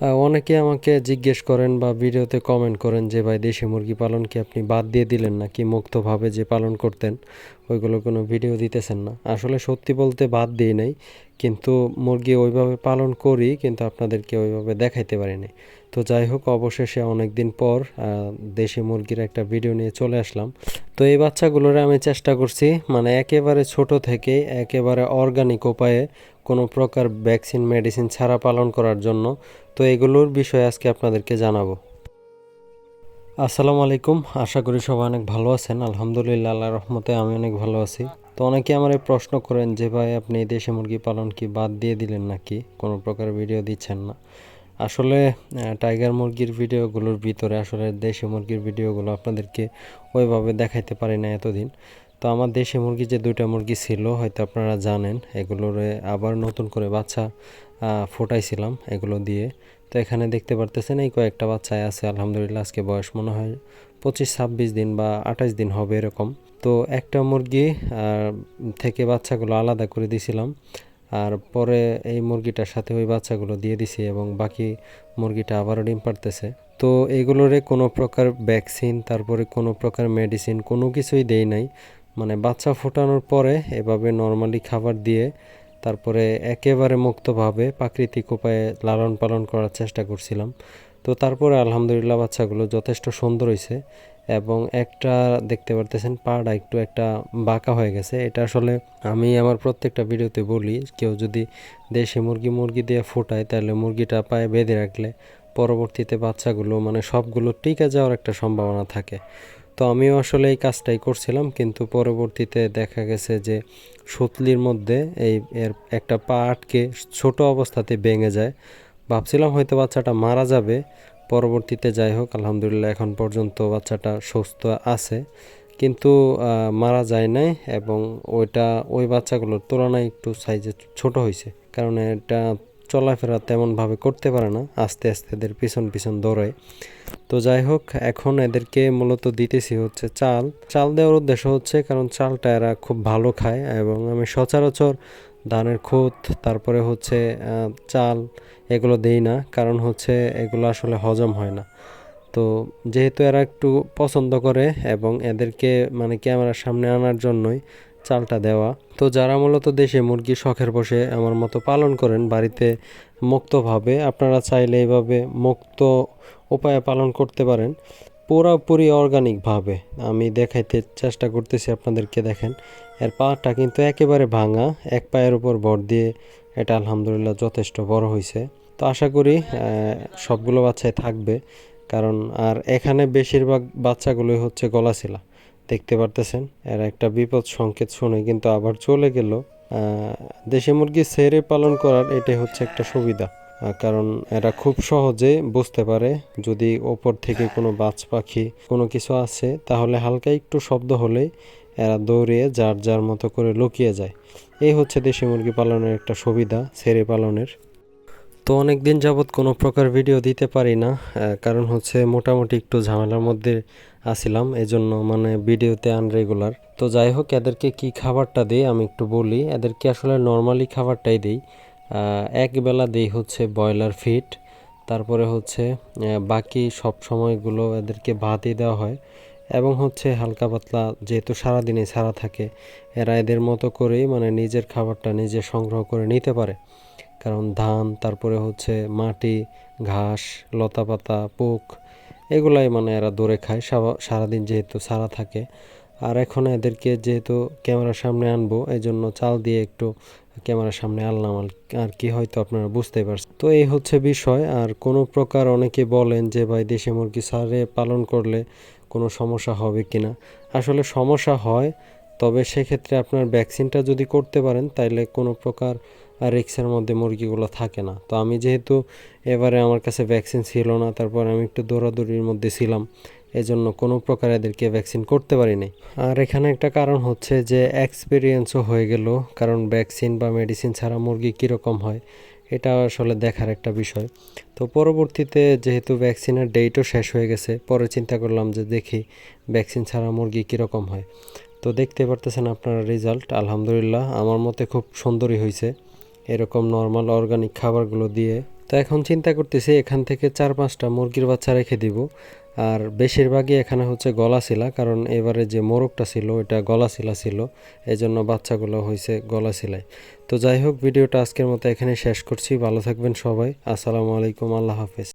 অনেকে আমাকে জিজ্ঞেস করেন বা ভিডিওতে কমেন্ট করেন যে, ভাই, দেশি মুরগি পালন কি আপনি বাদ দিয়ে দিলেন না কি মুক্তভাবে যে পালন করতেন, ওইগুলো কোনো ভিডিও দিতেছেন না? আসলে সত্যি বলতে বাদ দিই নাই। কিন্তু মুরগি ওইভাবে পালন করি, কিন্তু আপনাদেরকে ওইভাবে দেখাইতে পারিনি। তো যাই হোক, অবশেষে অনেক দিন পর দেশি মুরগির একটা ভিডিও নিয়ে চলে আসলাম। তো এই বাচ্চাগুলোরে আমি চেষ্টা করছি মানে একেবারে ছোট থেকে একেবারে অর্গানিক উপায়ে কোনো প্রকার ভ্যাকসিন মেডিসিন ছাড়া পালন করার জন্য। তো এগুলোর বিষয়ে আজকে আপনাদেরকে জানাব। আসসালামু আলাইকুম, আশা করি সবাই অনেক ভালো আছেন। আলহামদুলিল্লাহ আল্লাহ রহমতে আমি অনেক ভালো আছি। তো অনেকে আমার প্রশ্ন করেন যে, ভাই, আপনি দেশি মুরগি পালন কি বাদ দিয়ে দিলেন নাকি? কোনো প্রকার ভিডিও দিচ্ছেন না। আসলে টাইগার মুরগির ভিডিওগুলোর ভিতরে আসলে দেশি মুরগির ভিডিওগুলো আপনাদেরকে ওইভাবে দেখাইতে পারি না এতদিন। তো আমার দেশি মুরগি যে দুইটা মুরগি ছিল, হয়তো আপনারা জানেন, এগুলোরে আবার নতুন করে বাচ্চা ফোটাইছিলাম এগুলো দিয়ে। তো এখানে দেখতে পারতেছেন, এই কয়েকটা বাচ্চায় আছে, আলহামদুলিল্লাহ আজকে বয়স মনে হয় পঁচিশ ছাব্বিশ দিন বা আঠাশ দিন হবে এরকম। তো একটা মুরগি থেকে বাচ্চাগুলো আলাদা করে দিছিলাম, আর পরে এই মুরগিটার সাথে ওই বাচ্চাগুলো দিয়ে দিছি এবং বাকি মুরগিটা আবারও ডিম পারতেছে তো এগুলোরে কোনো প্রকার ভ্যাকসিন তারপরে কোনো প্রকার মেডিসিন কোনো কিছুই দেই নাই। মানে বাচ্চা ফোটানোর পরে এভাবে নর্মালি খাবার দিয়ে তারপরে একেবারে মুক্তভাবে প্রাকৃতিক উপায়ে লালন পালন করার চেষ্টা করছিলাম। তো তারপরে আলহামদুলিল্লাহ বাচ্চাগুলো যথেষ্ট সুন্দর হয়েছে এবং একটা দেখতে পারতেছেন পাড়া একটু একটা বাঁকা হয়ে গেছে। এটা আসলে আমি আমার প্রত্যেকটা ভিডিওতে বলি, কেউ যদি দেশি মুরগি মুরগি দিয়ে ফোটায় তাহলে মুরগিটা পায়ে বেঁধে রাখলে পরবর্তীতে বাচ্চাগুলো মানে সবগুলো টিকে যাওয়ার একটা সম্ভাবনা থাকে। তো আমিও আসলে এই কাজটাই করছিলাম, কিন্তু পরবর্তীতে দেখা গেছে যে সুতলির মধ্যে এই এর একটা পা আটকে ছোটো অবস্থাতে ভেঙে যায়। ভাবছিলাম হয়তো বাচ্চাটা মারা যাবে, পরবর্তীতে যাই হোক, আলহামদুলিল্লাহ এখন পর্যন্ত বাচ্চাটা সুস্থ আছে, কিন্তু মারা যায় নাই এবং ওইটা, ওই বাচ্চাগুলোর তুলনায় একটু সাইজে ছোট হয়েছে কারণ এটা চলাফেরা তেমনভাবে করতে পারে না, আস্তে আস্তে এদের পিছন পিছন দৌড়ায় তো যাই হোক, এখন এদেরকে মূলত দিতেছি হচ্ছে চাল। চাল দেওয়ার উদ্দেশ্য হচ্ছে কারণ চালটা এরা খুব ভালো খায় এবং আমি সচরাচর ধানের খুদ, তারপরে হচ্ছে চাল এগুলো দেই না কারণ হচ্ছে এগুলো আসলে হজম হয় না। তো যেহেতু এরা একটু পছন্দ করে এবং এদেরকে মানে ক্যামেরার সামনে আনার জন্যই চালটা দেওয়া। তো যারা মূলত দেশে মুরগি শখের বসে আমার মতো পালন করেন, বাড়িতে মুক্তভাবে আপনারা চাইলে এইভাবে মুক্ত উপায়ে পালন করতে পারেন। পুরোপুরি অর্গানিকভাবে আমি দেখাইতে চেষ্টা করতেছি আপনাদেরকে দেখেন। এর পাটা কিন্তু একেবারে ভাঙা, এক পায়ের উপর ভর দিয়ে এটা আলহামদুলিল্লাহ যথেষ্ট বড় হয়েছে তো আশা করি সবগুলো বাচ্চাই থাকবে। কারণ আর এখানে বেশিরভাগ বাচ্চাগুলোই হচ্ছে গলাশিলা। দেখতে পারতেছেন। এর একটা বিপদ সংকেত শুনে কিন্তু আবার চলে গেল। দেশি মুরগি ছেড়ে পালন করার এটাই হচ্ছে একটা সুবিধা। কারণ এরা খুব সহজে বুঝতে পারে, যদি ওপর থেকে কোনো বাজ পাখি কোনো কিছু আছে, তাহলে হালকা একটু শব্দ হলেই এরা দৌড়িয়ে যার যার মতো করে লুকিয়ে যায়। এই হচ্ছে দেশি মুরগি পালনের একটা সুবিধা ছেড়ে পালনের। তো অনেক দিন যাবৎ কোনো প্রকার ভিডিও দিতে পারি না কারণ হচ্ছে মোটামুটি একটু ঝামেলার মধ্যে আসিলাম এজন্য মানে ভিডিওতে আনরেগুলার তো যাই হোক এদেরকে কি খাবারটা দিই আমি একটু বলি। এদেরকে আসলে নর্মালি খাবারটাই দিই। আহ, এক বেলা দিই হচ্ছে ব্রয়লার ফিট তারপরে হচ্ছে বাকি সব সময়গুলো এদেরকে ভাতই দেওয়া হয়। এবং হচ্ছে হালকা পাতলা যেহেতু সারাদিনই ছাড়া থাকে এরা এদের মতো করেই মানে নিজের খাবারটা নিজে সংগ্রহ করে নিতে পারে। কারণ ধান, তারপরে হচ্ছে মাটি, ঘাস, লতাপাতা, পোক, এগুলাই মানে এরা দৌড়ে খায়। সারা- সারাদিন যেহেতু সারা থাকে। আর এখন এদেরকে যেহেতু ক্যামেরার সামনে আনব এই জন্য চাল দিয়ে একটু ক্যামেরার সামনে আনলাম আর- কি হয়তো আপনারা বুঝতেই পারছেন। তো এই হচ্ছে বিষয়। আর কোনো প্রকার অনেকে বলেন যে, ভাই, দেশি মুরগি সারে পালন করলে কোনো সমস্যা হবে কিনা আসলে সমস্যা হয়, তবে সেক্ষেত্রে আপনার ভ্যাকসিনটা যদি করতে পারেন, তাইলে কোনো প্রকার রিক্সের মধ্যে মুরগিগুলো থাকে না। তো আমি যেহেতু এবারে আমার কাছে ভ্যাকসিন ছিল না, তারপর আমি একটু দৌড়াদৌড়ির মধ্যে ছিলাম, এজন্য কোনো প্রকার এদেরকে ভ্যাকসিন করতে পারিনি। আর এখানে একটা কারণ হচ্ছে যে এক্সপিরিয়েন্সও হয়ে গেল, কারণ ভ্যাকসিন বা মেডিসিন ছাড়া মুরগি কীরকম হয়, এটা আসলে দেখার একটা বিষয়। তো পরবর্তীতে যেহেতু ভ্যাকসিনের ডেটও শেষ হয়ে গেছে, পরে চিন্তা করলাম যে দেখি ভ্যাকসিন ছাড়া মুরগি কীরকম হয়। তো দেখতে পারতেছেন আপনারা রেজাল্ট আলহামদুলিল্লাহ, আমার মতে খুব সুন্দরই হয়েছে। এরকম নর্মাল অর্গানিক খাবারগুলো দিয়ে। তো এখন চিন্তা করতেছি এখান থেকে চার পাঁচটা মুরগির বাচ্চা রেখে দিব। আর বেশিরভাগই এখানে হচ্ছে গলাশিলা, কারণ এবারে যে মোরগটা ছিল এটা গলাশিলা ছিল এই জন্য বাচ্চাগুলো হয়েছে গলাশিলায়। তো যাই হোক, ভিডিওটা আজকের মতো এখানে শেষ করছি। ভালো থাকবেন সবাই। আসসালামু আলাইকুম, আল্লাহ হাফেজ।